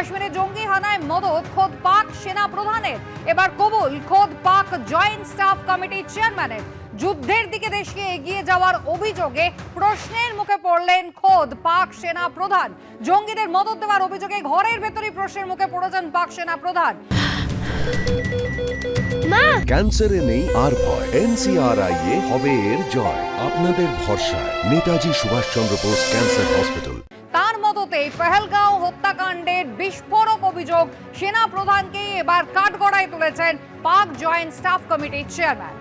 কাশ্মীরে জঙ্গি হানায় মদত খোদ পাক সেনা প্রধানের। এবার কবুল খোদ পাক জয়েন্ট স্টাফ কমিটির চেয়ারম্যানের। যুদ্ধের দিকে দেশকে এগিয়ে যাওয়ার অভিযোগে প্রশ্নের মুখে পড়লেন খোদ পাক সেনা প্রধান। জঙ্গিদের মদত দেওয়ার অভিযোগে ঘরের ভেতরই প্রশ্নের মুখে পড়েছেন পাক সেনা প্রধান। ক্যান্সারে নেই আর ভয়। এনসিআরআই এ হবে এর জয়। আপনাদের ভরসায়। Netaji Subhashchandra Bose cancer hospital. তার পেহেলগাঁও হত্যাকাণ্ডের বিস্ফোরক অভিযোগ সেনা প্রধানকে এবার কাঠগড়ায় তুলেছেন পাক জয়েন্ট স্টাফ কমিটির চেয়ারম্যান।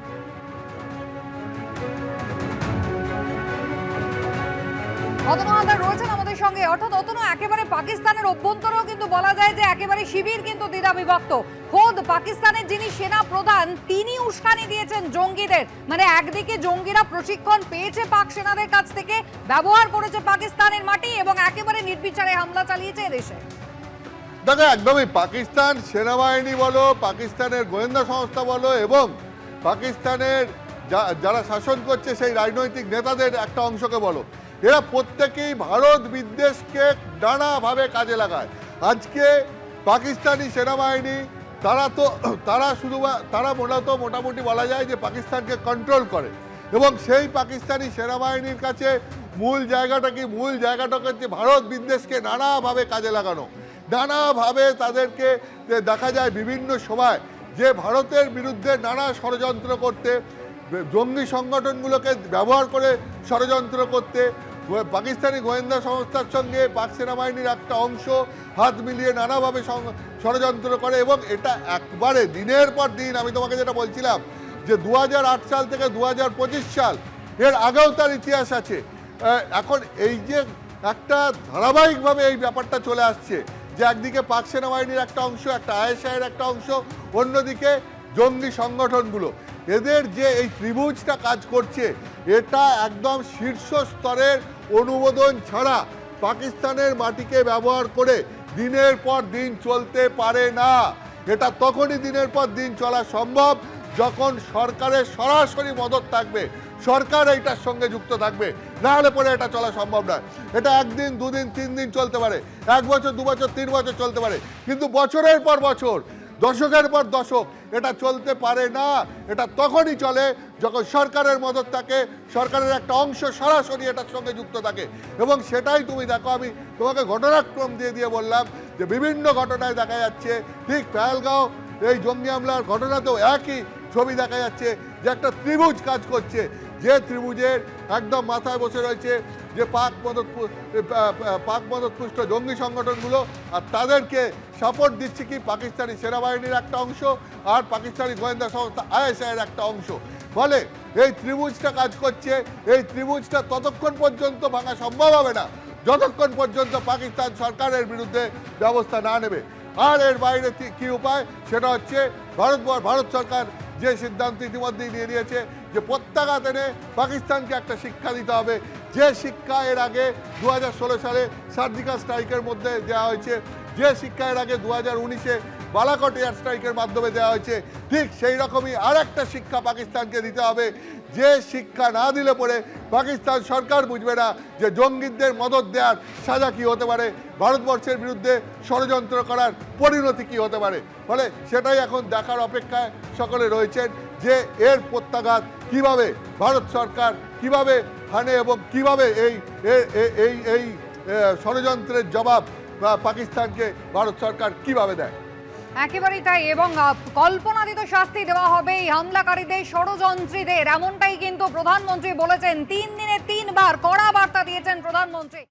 ঘটনা রয়েছেন আমাদের সঙ্গে। অর্থাৎ অতনু একেবারে পাকিস্তানের অভ্যন্তরেও কিন্তু বলা যায় যে একেবারে শিবির কিন্তু দ্বিধা বিভক্ত। খোদ পাকিস্তানের যিনি সেনা প্রধান, তিনি উস্কানি দিয়েছেন জঙ্গিদের। মানে একদিকে জঙ্গিরা প্রশিক্ষণ পেয়েছে পাক সেনাদের কাছ থেকে, ব্যবহার করেছে পাকিস্তানের মাটি এবং একেবারে নির্বিচারে হামলা চালিয়েছে এদেশে। দেখো, একদমই পাকিস্তান সেনাবাহিনী বলো, পাকিস্তানের গোয়েন্দা সংস্থা বলো এবং পাকিস্তানের যারা শাসন করছে সেই রাজনৈতিক নেতাদের একটা অংশকে বলো। এরা প্রত্যেকেই ভারত বিদ্বেষকে নানাভাবে কাজে লাগায়। আজকে পাকিস্তানি সেনাবাহিনী, তারা তো, তারা শুধু তারা মূলত মোটামুটি বলা যায় যে পাকিস্তানকে কন্ট্রোল করে। এবং সেই পাকিস্তানি সেনাবাহিনীর কাছে মূল জায়গাটা কি? মূল জায়গাটা হচ্ছে ভারত বিদ্বেষকে নানাভাবে কাজে লাগানো। নানাভাবে তাদেরকে দেখা যায় বিভিন্ন সময় যে ভারতের বিরুদ্ধে নানা ষড়যন্ত্র করতে, জঙ্গি সংগঠনগুলোকে ব্যবহার করে ষড়যন্ত্র করতে পাকিস্তানি গোয়েন্দা সংস্থার সঙ্গে পাক সেনাবাহিনীর একটা অংশ হাত মিলিয়ে নানাভাবে ষড়যন্ত্র করে এবং এটা একবারে দিনের পর দিন, আমি তোমাকে যেটা বলছিলাম যে দু হাজার আট সাল থেকে দু হাজার পঁচিশ সাল, এর আগেও তার ইতিহাস আছে। এখন এই যে একটা ধারাবাহিকভাবে এই ব্যাপারটা চলে আসছে যে একদিকে পাক সেনাবাহিনীর একটা অংশ, একটা আইএসআইয়ের একটা অংশ, অন্যদিকে জঙ্গি সংগঠনগুলো। এদের যে এই ত্রিভুজটা কাজ করছে, এটা একদম শীর্ষ স্তরের অনুমোদন ছাড়া পাকিস্তানের মাটিকে ব্যবহার করে দিনের পর দিন চলতে পারে না। এটা তখনই দিনের পর দিন চলা সম্ভব যখন সরকারের সরাসরি মদত থাকবে। সরকার এইটার সঙ্গে যুক্ত থাকবে। না হলে পরে এটা চলা সম্ভব নয়। এটা একদিন, দুদিন, তিন দিন চলতে পারে। এক বছর, দু বছর, তিন বছর চলতে পারে। কিন্তু বছরের পর বছর দশকের পর দশক, এটা চলতে পারে না, এটা তখনই চলে যখন সরকারের মদত থাকে, সরকারের একটা অংশ সরাসরি এটার সঙ্গে যুক্ত থাকে। এবং সেটাই তুমি দেখো, আমি তোমাকে ঘটনাক্রম দিয়ে দিয়ে বললাম যে বিভিন্ন ঘটনায় দেখা যাচ্ছে, ঠিক পেহেলগাঁও, এই জঙ্গি হামলার ঘটনাতেও একই ছবি দেখা যাচ্ছে যে একটা ত্রিভুজ কাজ করছে। যে ত্রিভুজের একদম মাথায় বসে রয়েছে যে পাক মদত পাক মদতপুষ্ট জঙ্গি সংগঠনগুলো, আর তাদেরকে সাপোর্ট দিচ্ছে কি পাকিস্তানি সেনাবাহিনীর একটা অংশ আর পাকিস্তানি গোয়েন্দা সংস্থা আইএসআইয়ের একটা অংশ। ফলে এই ত্রিভুজটা কাজ করছে, এই ত্রিভুজটা ততক্ষণ পর্যন্ত ভাঙা সম্ভব হবে না, যতক্ষণ পর্যন্ত পাকিস্তান সরকারের বিরুদ্ধে ব্যবস্থা না নেবে। আর এর বাইরে কি- কি উপায়? সেটা হচ্ছে ভারত ভারত সরকার যে সিদ্ধান্ত ইতিমধ্যেই নিয়ে নিয়েছে যে প্রত্যাঘাত এনে পাকিস্তানকে একটা শিক্ষা দিতে হবে। যে শিক্ষা এর আগে দু হাজার ষোলো সালে সার্জিক্যাল স্ট্রাইকের মধ্যে দেওয়া হয়েছে, যে শিক্ষা এর আগে দু হাজার উনিশে বালাকট এয়ার স্ট্রাইকের মাধ্যমে দেওয়া হয়েছে। ঠিক সেই রকমই আর একটা শিক্ষা পাকিস্তানকে দিতে হবে। যে শিক্ষা না দিলে পরে পাকিস্তান সরকার বুঝবে না যে জঙ্গিদের মদত দেওয়ার সাজা কি হতে পারে। ভারতবর্ষের বিরুদ্ধে ষড়যন্ত্র করার পরিণতি কি হতে পারে? ফলে সেটাই এখন দেখার অপেক্ষায় সকলে রয়েছেন যে এর প্রত্যাঘাত কীভাবে ভারত সরকার কীভাবে হানে এবং কীভাবে এই এই এই ষড়যন্ত্রের জবাব পাকিস্তানকে ভারত সরকার কীভাবে দেয়? একেবারেই তাই, এবং কল্পনাতীত শাস্তি দেওয়া হবে এই হামলাকারীদের, ষড়যন্ত্রীদের, এমনটাই কিন্তু প্রধানমন্ত্রী বলেছেন। তিন দিনে তিনবার কড়া বার্তা দিয়েছেন প্রধানমন্ত্রী।